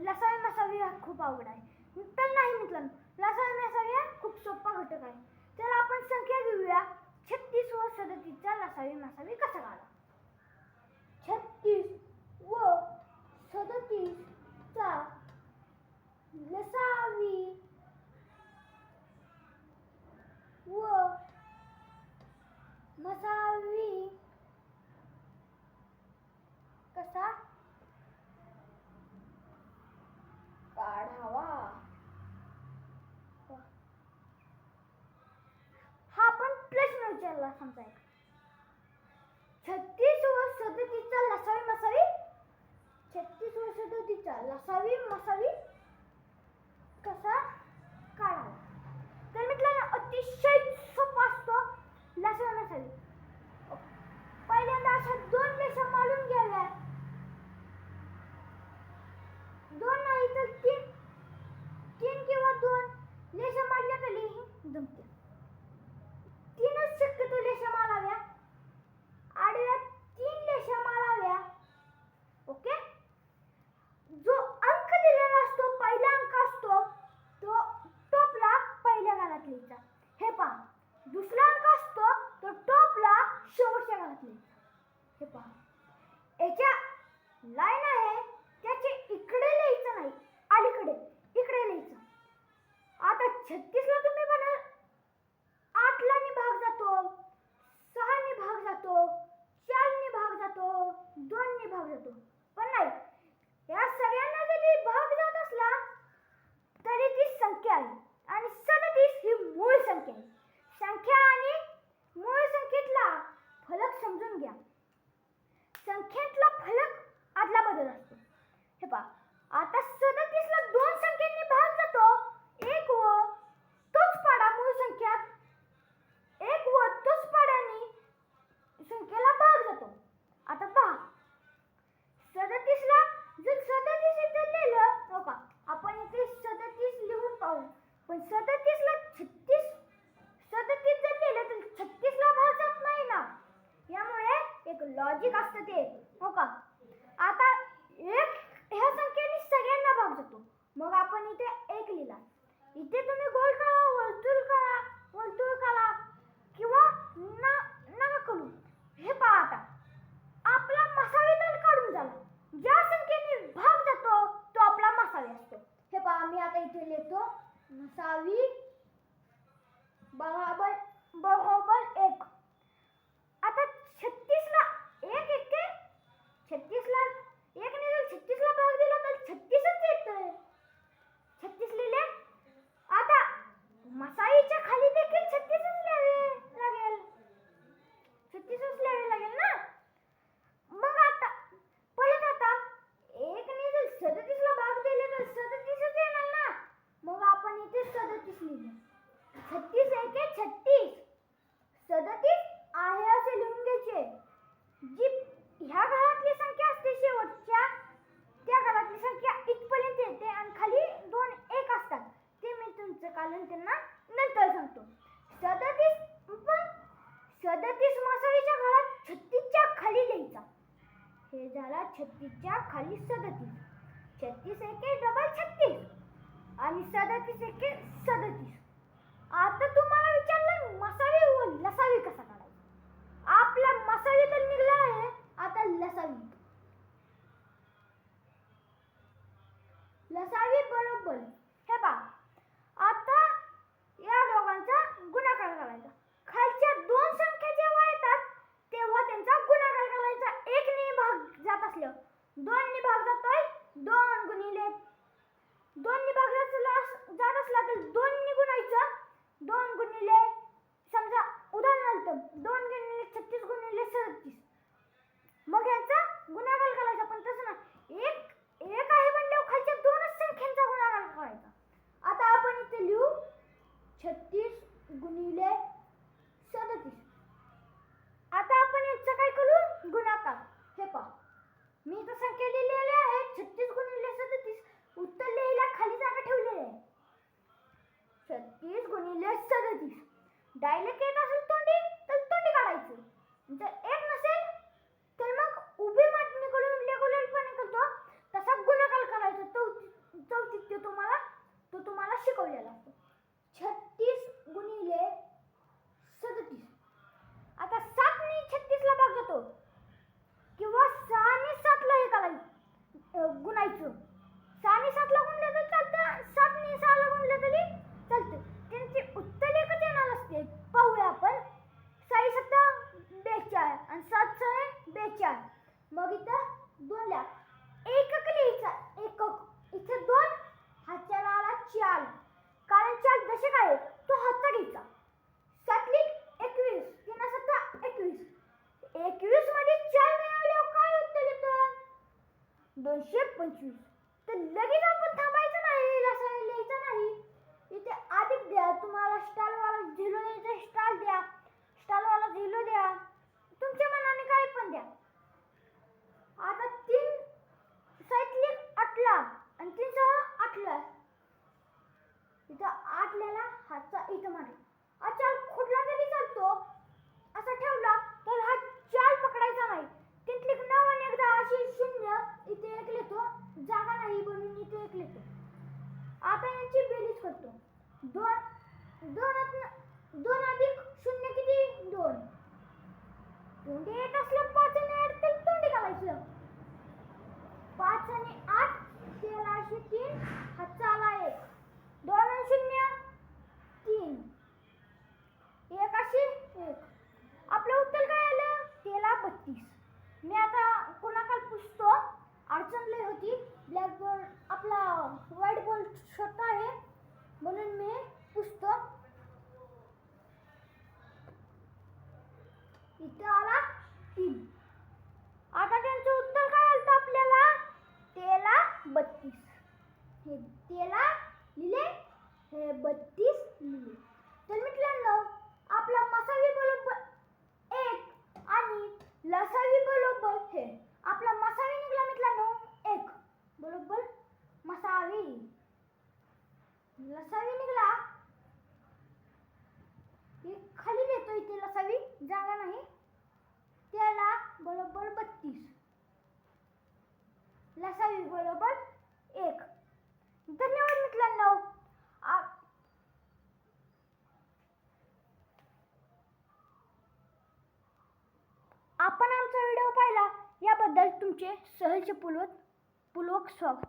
लसावी मसावी हा खूप आवड आहे. तर नाही मित्रांनो लसावी मसावी हा खूप सोपा घटक आहे. तर आपण संख्या घेऊया. छत्तीस व सदतीसचा लसावी मसावी कसा काढा छत्तीस व मला समजायचं छत्तीस व लसावी मसावी? छत्तीस व लसावी मसावी? कसा? काढावा. तर अतिशय सोपा असतो लसावी मसावी. पहिल्यांदा अशा दोन रेषा मारून गेल्या दोन नाही तर तीन. तीन किंवा दोन. रेषा मारल्या तरी जमते पहा आता Masawi, Barabat, Barabat तिच्या खाली सदतीस. छत्तीस एके डबल छत्तीस. आणि सदतीस एके सदतीस. आता तुम्हाला विचारलं मसावी व लसावी कसा काढायचा? आपला मसावी तर निघला आहे आता लसावी सहा आणि सात लागून दोन दोन दोन अधिक शून्य किती? दोन. दोन ते असलं पाच आणि आठ तर दोन घालायचं. पाच आणि आठ सावी लसावी निघाला. खाली देतो इथे लसावी जागा नाही. त्याला बरोबर बत्तीस. लसावी बरोबर एक. धन्यवाद मित्रांनो. आपण आमचा व्हिडिओ पाहिला याबद्दल तुमचे सहज पुलवत पूर्वक स्वागत.